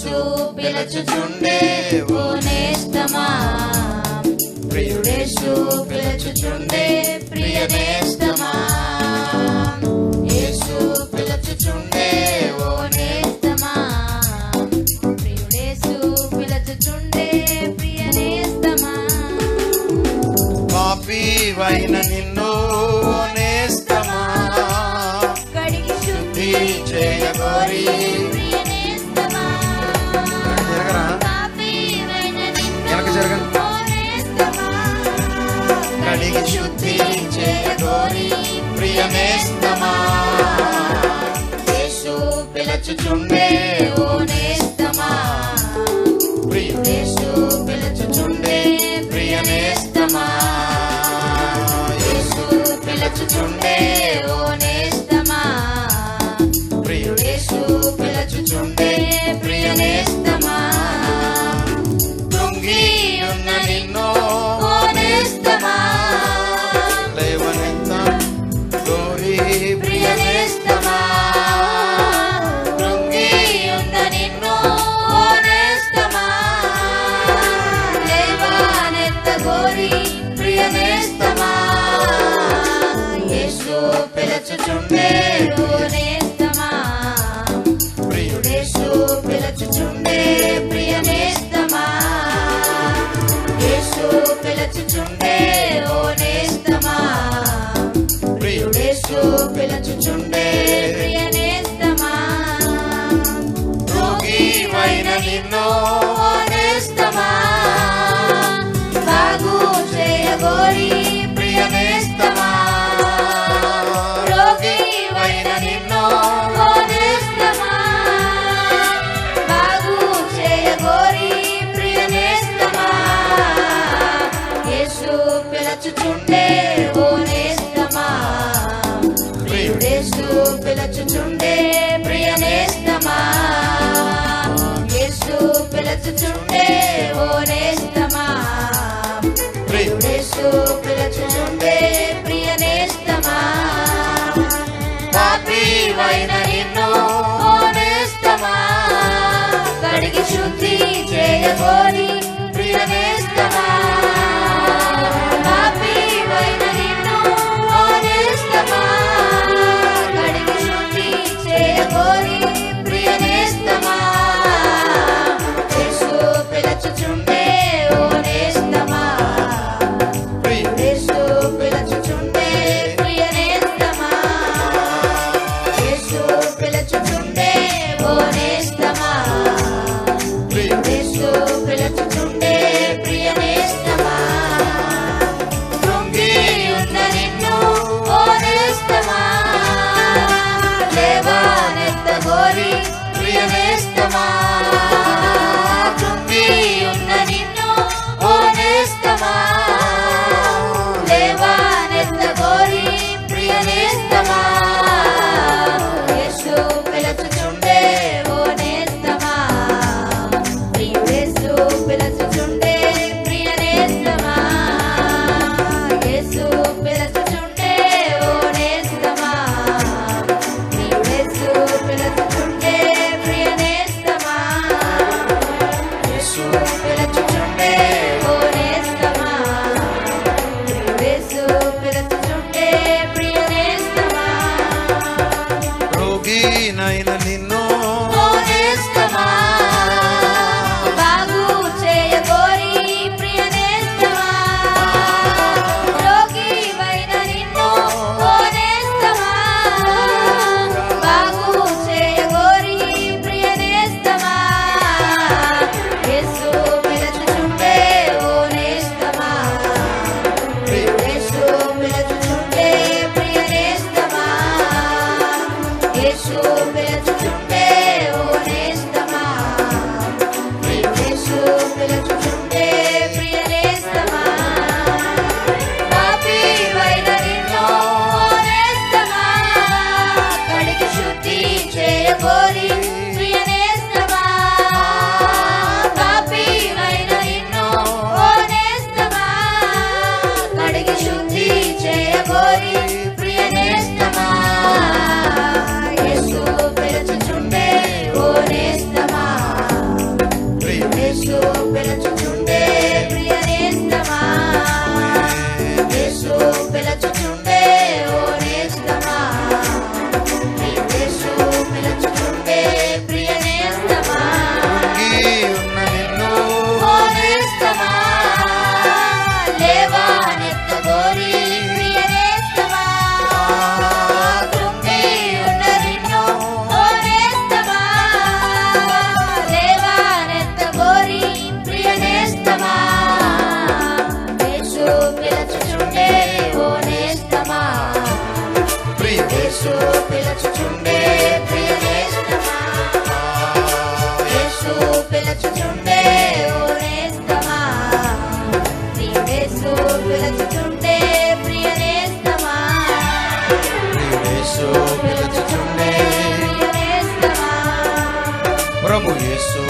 యేసు పిలచుచుండే ఓ నేస్తమా? ప్రియుడేసు పిలచుచుండే ప్రియదేశ శుద్ధి చేయగోరి. ప్రియమేస్తమా యేసు పిలచుచుండే ఓ నేస్తమా ప్రియుడే యేసు పిలచుచుండే ప్రియమేస్తమా యేసు పిలచుచుండే ఓ నేస్తమా ప్రియుడే యేసు పిలచుచుండే గోరి కృంగి ఉన్న నిన్ను ఓ నేస్తమా గోరి ప్రియ యేసు పిలచుచుండే. నిన్ను ఓ నేస్తమా? బాగు చేయగోరి ప్రియ నేస్తమా? రోగివైన నిన్ను ప్రియుడేసు పిలచుచుండే ప్రియ పాపివైన నిన్ను ఓ కడిగి శుద్ధి చేయగోరి slow, better యేసు పిలుచుచుండే ప్రియనేస్తమా యేసు యేసు పిలచుచుండే ప్రియనేస్తమా. యేసు పిలచుచుండే ప్రభు యేసు